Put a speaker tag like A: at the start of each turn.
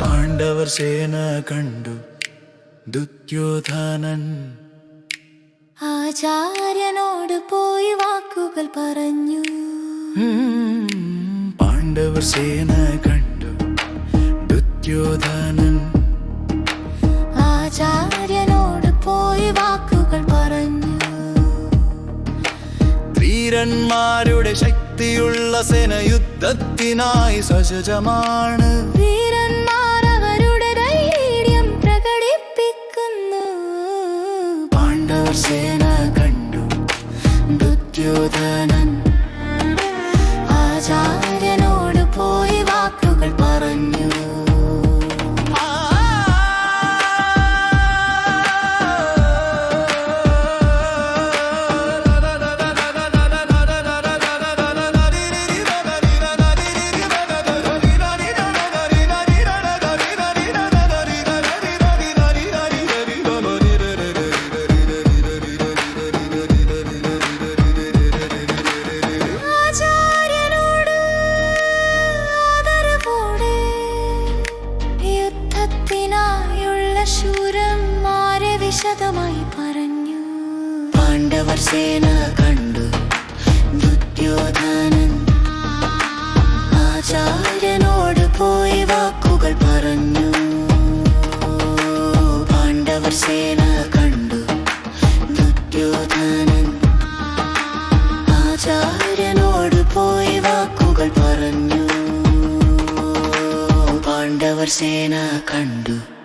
A: പാണ്ഡവർ സേന കണ്ടു ദുര്യോധനൻ.
B: ആചാര്യനോട് പോയി വാക്കുകൾ പറഞ്ഞു.
A: പാണ്ഡവർ സേന കണ്ടു ദുര്യോധനൻ. വീരന്മാരുടെ ശക്തിയുള്ള സേന യുദ്ധത്തിനായി സജജമാണ്.
B: വീരന്മാർ അവരുടെ ധൈര്യം പ്രകടിപ്പിക്കുന്നു.
A: പാണ്ഡവർ സേന
B: വിശദമായി പറഞ്ഞു.
A: പാണ്ഡവർ സേന കണ്ടു. ദുര്യോധനൻ
B: ആചാര്യനോട് പോയി വാക്കുകൾ പറഞ്ഞു.
A: പാണ്ഡവർ സേന കണ്ടു. ദുര്യോധനൻ
B: ആചാര്യനോട് പോയി വാക്കുകൾ പറഞ്ഞു.
A: പാണ്ഡവർ സേന കണ്ടു.